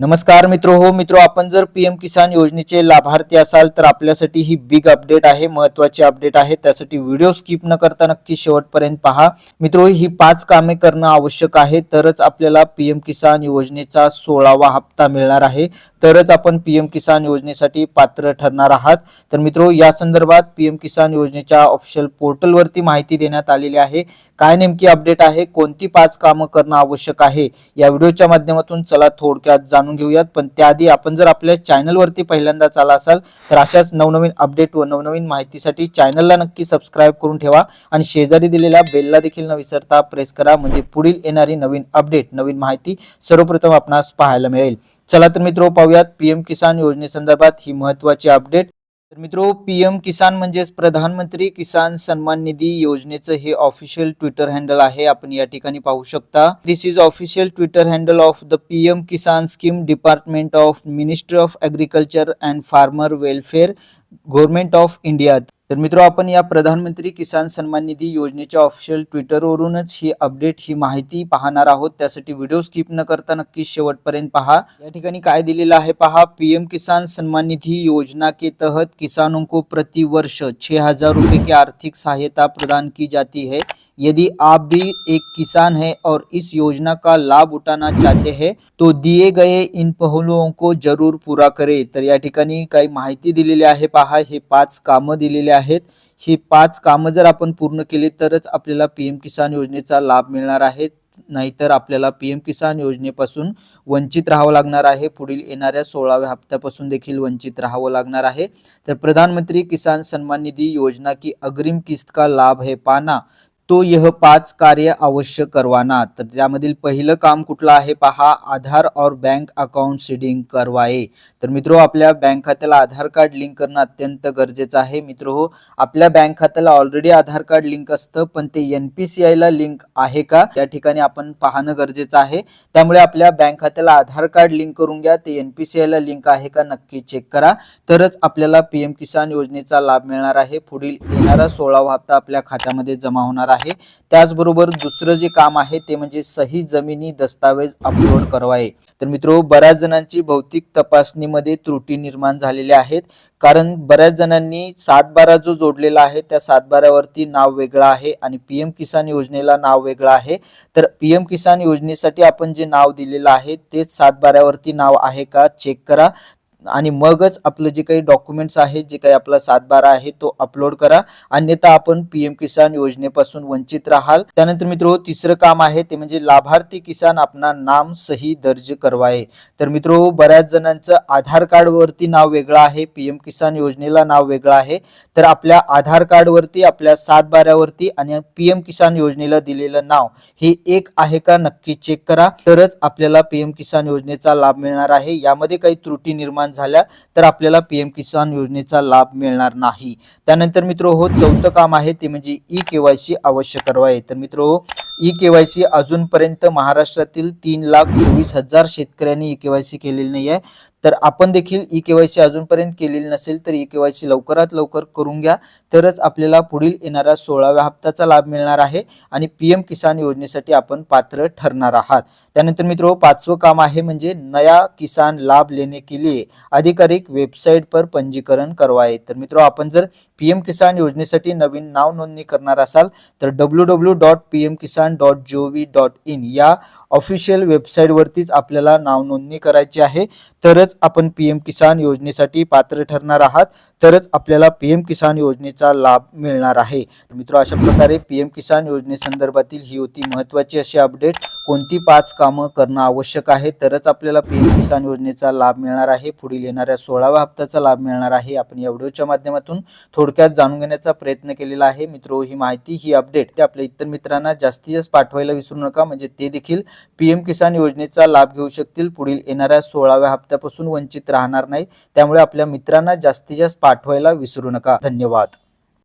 नमस्कार मित्र हो मित्र आपण जर पी एम किसान योजनेचे लाभार्थी असाल तर आपल्यासाठी ही बिग अपडेट आहे महत्वाची अपडेट आहे. त्यासाठी व्हिडिओ स्किप न करता नक्की शेवटपर्यंत पहा. मित्रो ही पाच कामे करणं आवश्यक आहे. तरच आपल्याला पीएम किसान योजनेचा सोळावा हप्ता मिळणार आहे. तरच आपण पीएम किसान योजनेसाठी पात्र ठरणार आहात. तर मित्र या संदर्भात पीएम किसान योजनेच्या ऑफिशियल पोर्टलवरती माहिती देण्यात आलेली आहे. काय नेमकी अपडेट आहे? कोणती पाच कामं करणं आवश्यक आहे? या व्हिडिओच्या माध्यमातून चला थोडक्यात जाणून घेऊयात. पण त्याआधी आपण जर आपल्या चॅनलवरती पहिल्यांदाच आला असाल तर अशाच नवनवीन अपडेट व नवनवीन माहितीसाठी चॅनलला नक्की सबस्क्राईब करून ठेवा आणि शेजारी दिलेल्या बेलला देखील न विसरता प्रेस करा म्हणजे पुढील येणारी नवीन अपडेट नवीन माहिती सर्वप्रथम आपणास पाहायला मिळेल. चला तर मित्र पाहूयात. पीएम किसान योजनेसंदर्भात ही महत्वाची अपडेट. तर मित्रो पीएम किसान म्हणजेच प्रधानमंत्री किसान सन्मान निधी योजनेचं हे ऑफिशियल ट्विटर हँडल आहे. आपण या ठिकाणी पाहू शकता. This is official Twitter handle of the P M Kisan scheme department of ministry of agriculture and farmer welfare government of India तर मित्रो आपण या प्रधानमंत्री किसान सन्मान निधी योजनेच्या ऑफिशियल ट्विटरवरूनच ही अपडेट ही माहिती पाहणार आहोत. त्यासाठी व्हिडिओ स्किप न करता नक्की शेवटपर्यंत पहा. या ठिकाणी काय दिलेलं आहे पहा. पीएम किसान सन्मान निधी योजना के तहत किसानों को प्रति वर्ष छह हजार रुपये की आर्थिक सहायता प्रदान की जाती है. यदि आप भी एक किसान हैं और इस योजना का लाभ उठाना चाहते हैं तो दिए गए इन पहलुओं को ज़रूर पूरा करें। तर या ठिकाणी काही माहिती दिलेली आहे, पहा, हे पाच कामं दिलेले आहेत. ही पाच कामं जर आपण पूर्ण केली तरच आपल्याला पीएम किसान योजनेचा लाभ मिळणार आहे. नाहीतर आपल्याला पीएम किसान योजनेपासून वंचित राहावं लागणार आहे. पुढील येणाऱ्या सोळाव्या हप्त्यापासून देखील वंचित राहावं लागणार आहे. तर प्रधानमंत्री किसान सन्मान निधि योजना की अग्रिम किस्त का लाभ है पाना तो यह पाच कार्य अवश्य करवाना. तर त्यामधील पहिलं काम कुठलं आहे पहा. आधार और बँक अकाउंट सीडिंग करवाए तर मित्रो आपल्या बँक खात्याला आधार कार्ड लिंक करणं अत्यंत गरजेचं आहे. मित्र हो आपल्या बँक खात्याला ऑलरेडी आधार कार्ड लिंक असतं पण ते एन पी सी आयला लिंक आहे का? त्या ठिकाणी आपण पाहणं गरजेचं आहे. त्यामुळे आपल्या बँक खात्याला आधार कार्ड लिंक करून घ्या. ते एन पी सी आयला लिंक आहे का नक्की चेक करा. तरच आपल्याला पीएम किसान योजनेचा लाभ मिळणार आहे. पुढील येणारा सोळावा हप्ता आपल्या खात्यामध्ये जमा होणार आहे. त्याचबरोबर दुसरं जे काम आहे ते म्हणजे सही जमिनी दस्तावेज अपलोड करवाए तर मित्रो बऱ्याच जणांची भौतिक तपासणीमध्ये त्रुटी निर्माण झालेल्या आहेत. कारण बऱ्याच जणांनी सातबारा जो जोडलेला आहे त्या सातबाऱ्यावरती नाव वेगळं आहे आणि पीएम किसान योजनेला नाव वेगळं आहे. तर पीएम किसान योजनेसाठी आपण जे नाव दिलेलं आहे तेच सातबाऱ्यावरती नाव आहे का? चेक करा. आणि मगच आपलं जे काही डॉक्युमेंट्स आहेत जे काही आपला सातबारा आहे तो अपलोड करा. अन्यथा आपण पीएम किसान योजनेपासून वंचित राहाल. त्यानंतर मित्रो तिसरं काम आहे ते म्हणजे लाभार्थी किसान आपला नाम सही दर्ज करवाये. तर मित्रो बऱ्याच जणांचं आधार कार्ड वरती नाव वेगळं आहे पीएम किसान योजनेला नाव वेगळं आहे. तर आपल्या आधार कार्ड वरती आपल्या सातबाऱ्यावरती आणि पीएम किसान योजनेला दिलेलं नाव हे एक आहे का नक्की चेक करा. तरच आपल्याला पीएम किसान योजनेचा लाभ मिळणार आहे. यामध्ये काही त्रुटी निर्माण झाल्या तर आपल्याला पीएम किसान योजनेचा लाभ मिळणार नाही. त्यानंतर मित्र हो चौथं काम आहे ते म्हणजे ई केवायसी अवश्य करवाए तर मित्र हो ई केवायसी अजूनपर्यंत महाराष्ट्रातील तीन लाख चोवीस हजार शेतकऱ्यांनी ई केवायसी केलेली नाही आहे तर आपण देखील ई केवायसी अजूनपर्यंत केलेली नसेल तर ई केवायसी लवकरात लवकर करून घ्या. तरच आपल्याला पुढील येणाऱ्या सोळाव्या हप्त्याचा लाभ मिळणार आहे आणि पीएम किसान योजनेसाठी आपण पात्र ठरणार आहात. त्यानंतर मित्रो पाचवं काम आहे म्हणजे नया किसान लाभ लेने के लिए आधिकारिक वेबसाईट पर पंजीकरण करवाए तर मित्रो आपण जर पीएम किसान योजनेसाठी नवीन नाव नोंदणी करणार असाल तर W W dot P M Kisan dot G O V dot in या ऑफिशियल वेबसाईटवरतीच आपल्याला नाव नोंदणी करायची आहे. तरच तरच आपण पीएम किसान योजनेसाठी पात्र ठरणार आहात तरच आपल्याला पीएम किसान योजनेचा लाभ मिळणार आहे. मित्र अशा प्रकारे पीएम किसान योजनेसंदर्भातील ही होती महत्त्वाची अशी अपडेट कोणती पाच कामं करणं आवश्यक आहे? तरच आपल्याला पीएम किसान योजनेचा लाभ मिळणार आहे. पुढील येणाऱ्या सोळाव्या हप्त्याचा लाभ मिळणार आहे. आपण या व्हिडिओच्या माध्यमातून थोडक्यात जाणून घेण्याचा प्रयत्न केलेला आहे. मित्रो ही माहिती ही अपडेट ते आपल्या इतर मित्रांना जास्तीत जास्त पाठवायला विसरू नका. म्हणजे ते देखील पीएम किसान योजनेचा लाभ घेऊ शकतील. पुढील येणाऱ्या सोळाव्या हप्त्यापासून वंचित राहणार नाही. त्यामुळे आपल्या मित्रांना जास्तीत जास्त पाठवायला विसरू नका. धन्यवाद.